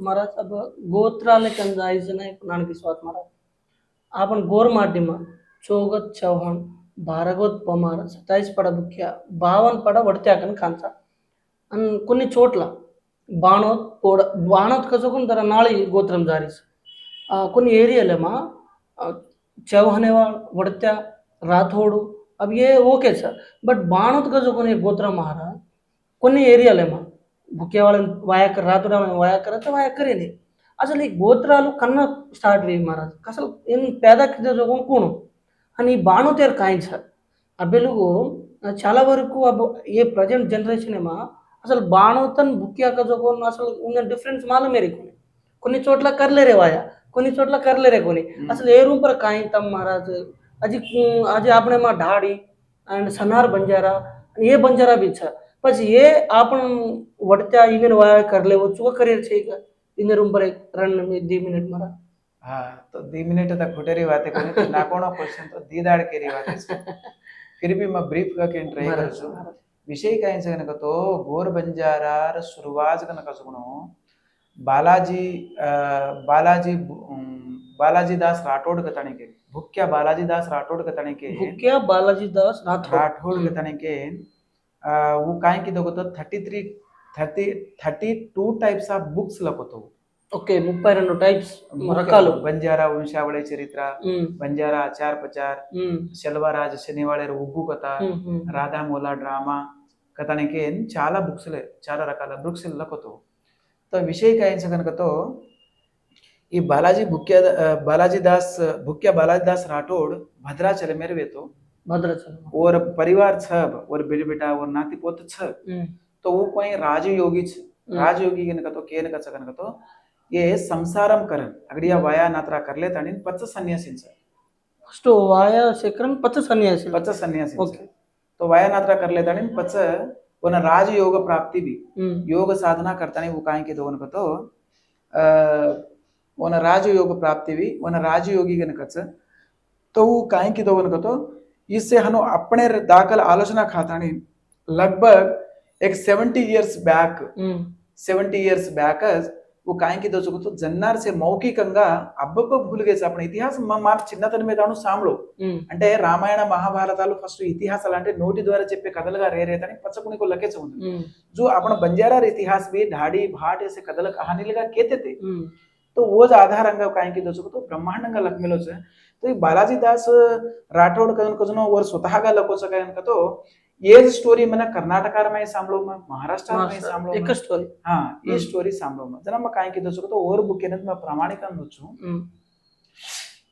महाराज अब गोत्रालय कंजाइज ने पुराण की स्वाद महाराज आपन गोर माध्यम चौगत चौहान భారగవత్ పొమార్ సతాయిస్ పడ ముఖ్య భావన్ పడ వడిత్యాకన్ కాంచ అన్ కొన్ని చోట్ల బాణోత్ పోడ బాణోత్ కసుకుని తర నాళి గోత్రం జారీస్ కొన్ని ఏరియాలేమా చౌహనేవా వడిత్య రాథోడు అవి ఏ ఓకే సార్ బట్ బాణోత్ కసుకునే గోత్రం మహారాజ్ కొన్ని ఏరియాలేమా వాళ్ళని వాయకర్ రాతుడా వాయకర్ అంటే వాయకరేనే అసలు ఈ గోత్రాలు కన్నా స్టార్ట్ వేయి మహారాజ్. అసలు ఏం పేద కొనుక్కోను అని బాణోతేరు కాయించారు. ఆ వెలుగు చాలా వరకు ఏ ప్రజెంట్ జనరేషన్ ఏమా అసలు బాణోతన్ బుక్యాక జోకోను అసలు ఉన్న డిఫరెన్స్ మాత్రం మేరేకొని కొన్ని చోట్ల కర్లేరే వాయ కొన్ని చోట్ల కర్లేరే కొని. అసలు ఏ రూమ్ పర కాయింతాం మహారాజ్? అది అది ఆపణేమా ఢాడి అండ్ సనార్ బంజారా ఏ బంజారా బీచ్? પછી એ આ પણ વળતા ઇનર વાયર કરી લેવો શું કરિયર છે ઇનર ઉપર એક ત્રણ દી મિનિટ મારા હા તો દી મિનિટ હતા ખોટેરી વાતે કરી નાકોણો ક્વેશ્ચન તો દી દાડ કેરી વાતે છે ફિર भी मैं ब्रीफ करके ट्राई करू છું વિષય કાંઈ છે કనుక તો ગોર બંજારાર સુરવાજ કనుక સુગણો બાલાજી બાલાજી બાલાજીદાસ રાઠોડ કતણકે ભૂખ્યા બાલાજીદાસ રાઠોડ કતણકે ભૂખ્યા બાલાજીદાસ રાઠોડ કતણકે हू काय कितें कोतो thirty three thirty thirty two types of books లకుతావు okay ముప్పై రెండు టైప్స్ రకాలు. బంజారా వంశావళి చరిత్ర బంజారా అచార్ పచార్ శెల్వరాజ్ శనివాళ ఉగ్గు కథ రాధామూల డ్రామా కథనికి చాలా బుక్స్లే చాలా రకాల బుక్స్ లకుతావు తో విషయ కాయించ కనుకతో ఈ బాలాజీ భుక్య బాలాజీ దాస్ భుక్య బాలాజీ దాస్ రాఠోడ్ భద్రాచలం మేర వేతో और परिवार छ और बेटी बेटा और नाती पोत छ। हम्म। तो वो कोई राजयोगी छ। हम्म। राजयोगी के तो के कच कनक तो ये संसारम करन। अगड़िया हम्म। वाया नात्रा कर ले तणिन पच सन्यासी छ। फ़र्स्ट तो वाया सेकरन पच सन्यासी पच सन्यासी ओके। तो वाया नात्रा कर ले तणिन पच वन राजयोग प्राप्ति भी। योग साधना करता नहीं वो काहे के दोन कतो। अ वन राजयोग प्राप्ति भी वन राजयोगी कनक छ तो वो काहे के दोन कतो इससे हम अपने दाखल आलोचना खाता नहीं लगभग एक seventy years back seventy years back वो कायं की दोस्तों को तो जन्नार से मौकी कंगा अब अब भूल गए अपने इतिहास माँ मार चिन्ना तन में दानु सामलो। हम्म। अंटे रामायण महाभारत आलो फ़र्स्ट इतिहास अलांटे नोटी द्वारा चिप्पे कदल का रह रहता नहीं पच्चा को लगे चाहूँगे हम्म। जो अपन बंजारा इतिहास भी ढाड़ी भाट ऐसे कदल कहानी लगा कहते थे। हम्म। तो वो आधार अंग कायं की दोस्तों को तो ब्रह्मांड अंग लग मिलो तर बालाजीदास राठोड कजनो वर स्वतःगा सका इनका तो ये स्टोरी मैंने कर्नाटक में सामलो में महाराष्ट्र में। सामलो एक स्टोरी हाँ ये स्टोरी सामलो में। जना मैं कहीं జనమ కాయ तो और बुक के బుక్ में प्रामाणिक ప్రామాణికం దొచ్చు हम्म।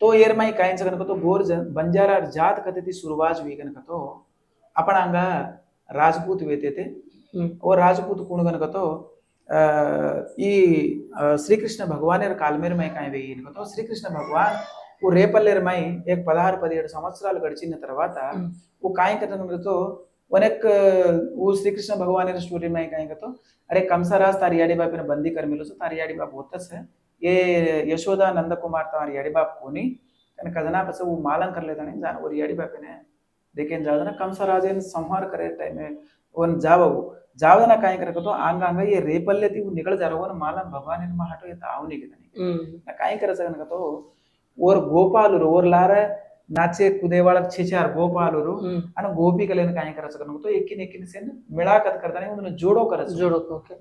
तो येर माई कायन सकन तो गोर बंजारा जात कते थी सुरवाज वेगन तो अपन अंगा राजपूत वेते थे हम्म। और राजपूत कुण गन कतो ई श्री कृष्ण तो, भगवान कालमेर कहीं काय वेगन कतो श्री कृष्ण भगवान ఓ రేపల్లెరమై ఏక పదహారు పదిహేడు సంవత్సరాలు గడిచిన తర్వాత ఓ కాయంకతో ఒనెక్ ఓ శ్రీకృష్ణ భగవాన్ స్టోరీ మై కాయంకతో అరే కంసరాజ్ తారియాడి బాపిన బందీ కర్మిలో సో తారియాడి బాబు వత్తస్ ఏ యశోద నందకుమార్ తారి యడిబాబు కొని కానీ కథనాపస ఓ మాలం కర్లేదని జాన ఒక యడిబాపినే దేకేం కంసరాజ్ కంసరాజేని సంహార కరే టైమే ఓన్ జావవు ಜಾವದನ ಕಾಯಕರಕತು ಆಂಗಾಂಗ ಈ ರೇಪಲ್ಯತಿ ನಿಗಳ ಜರವನ ಮಾಲನ್ ಭಗವಾನಿನ ಮಾಟ ಎತ್ತ ಅವನಿಗೆ ನನಗೆ ಕಾಯಕರ ಸಗನಕತೋ ओर गोपाल ओर लार नाचे कुदेवाल छिछार गोपाल गोपी कल का जोड़ो कर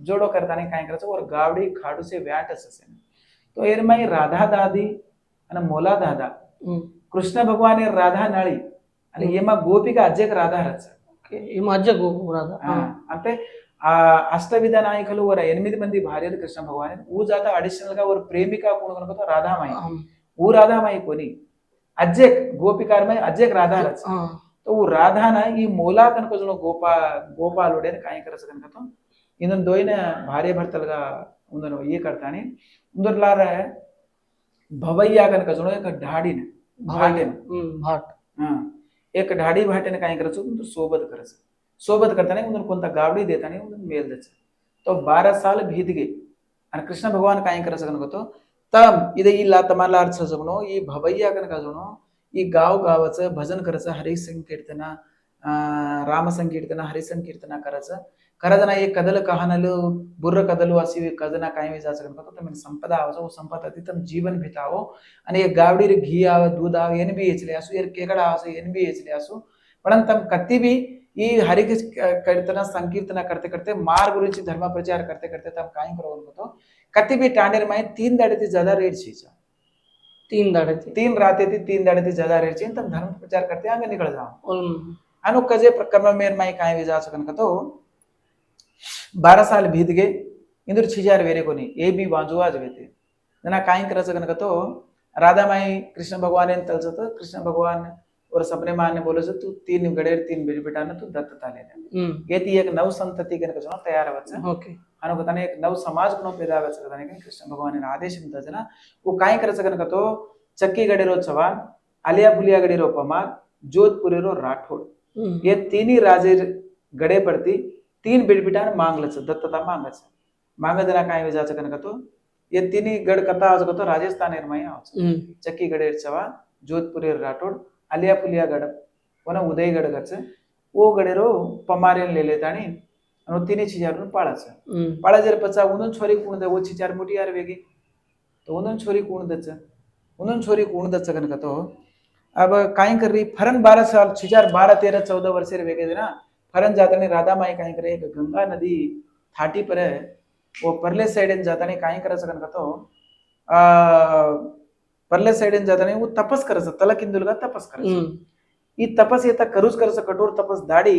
जोड़ो करता नहीं का और गावड़ी खाड़ू से व्याट से तो एर मई राधा दादी मोला दादा कृष्ण भगवान राधा नाड़ी का अजय राधा अस्त विधानायक एन मंदिर भार्य कृष्ण भगवान ऊजा अडिशनल प्रेमिका राधा मई। वो राधा माई कोनी अज्जेक गोपिकार में अज्जेक राधा रच तो वो राधा ना ये मोला कन को गोपा गोपालुडे ने काय करस कन तो का उन्होंने ये करता ने भवैया कन को एक ढाड़ी ने भाटे भाट हाँ एक ढाड़ी भाटे ने काय करस तो सोबत करता नहीं गावड़ी देता नहीं मेल तो बारह साल बीत गए कृष्ण भगवान काय करस तो तब इदे इल्ला तमालार्थ सजवणो ಈ ಭವಯ್ಯಾಗನ ಕಜಣೋ ಈ गाव गावाचं भजन करायचं हरी संकीर्तन ರಾಮ ಸಂಕೀರ್ತನ ಹರಿ ಸಂಕೀರ್ತನ ಕರಸ ಕರದನ ಈ ಕದಲು ಕಹನಲು ಬುರ್ರ ಕದಲು ಹಸಿವಿ ಕದನ ಕಾಯಿ ಜಾಸ ಸಂಪದ ಆವಸ ಸಂಪದ ಅತಿ ತಮ್ಮ ಜೀವನ ಬಿತಾವೋ ಅನೆ ಗಾವಡಿರ ಘೀ ಆವ ದೂಧ ಆವ ಏನ್ ಬಿ ಹೆಚ್ಚಲಿ ಆಸು ಏರ್ ಕೇಗಡ ಆವಸ ಏನ್ ಬಿ ಹೆಚ್ಚಲಿ ಆಸು ಪಣನ್ ತಮ್ಮ ಕತ್ತಿ ಬಿ ಈ ಹರಿಗೆ ಕೀರ್ತನ ಸಂಕೀರ್ತನ ಕರ್ತೆ ಕರ್ತೆ ಮಾರ್ ಗುరించి ಧರ್ಮ ಪ್ರಚಾರ ಕರ್ತೆ ಕರ್ತೆ ತಮ್ಮ ಕಾಯಿ ಕರೋ ಅನ್ಕೋತು कति भी टाँडेर में तीन दाड़े थी ज़्यादा रेट छी छा तीन दाड़े थी तीन रातें थी तीन दाड़े थी ज़्यादा रेट छी तब धर्म प्रचार करते आगे निकल जाओ। अनु कजे प्रकरण मेर माई कहीं भी जा सकन कतो। तो बारह साल बीत गए इंदुर छिजार वेरे को नहीं ये भी वाजुआज वे थे जना काई कर सकन कतो। राधा माई कृष्ण भगवान ने तल तो कृष्ण भगवान और सपने मान ने बोले तू तीन गड़ेर तीन बेटा ने तू दत्तता ले। ये थी एक नव संतति के तैयार बच्चा ओके। okay. અને પોતાને એક નવ સમાજ ગુણો પેદા આવે છે કદાને કૃષ્ણ ભગવાનના આદેશ લીધા છે હું કાંઈ કરે છે કતો ચક્કી ગડેલો જવાન આલિયા ભુલિયા ગડેરો પમાર જોધપુરેરો રાઠોડ એ તીની રાજે ગડે પડતી તીન બેટબીટાને માંગલે છે દત્તતા માંગે છે માંગે જરા કાંઈ વેજા છે કને કતો એ તીની ગઢ કથા આવશે કતો રાજસ્થાન એરમય આવશે ચક્કી ગડે છવા જોધપુરે રાઠોડ అలియా పులియా గడ కొన ఉదయ్ గడ గచ్చ ఓ గడెరో పమారేని లేలేతాని छिजारून पाळाचं हम्म पाळा जर पचा उन्हून छोरी कोण द वो छिचार मोठी यार वेगी तो उन्हून छोरी कोण दच उन्हून छोरी कोण दच कनक तो अब काय कर रही फरन बारह साल छिचार बारह तेरह चौदह वर्ष रे वेगे ना फरन जाताने राधा माई काय करे एक गंगा नदी थाटी पर है वो परले साइड जाताने काय करायचं कनक तो आ परले साइड जाताने वो तपस करायचं तला किंदुलगा तपस करायचं हम्म ಈ ತಪಸ್ येता करूच करायचं कठोर तपस दाढी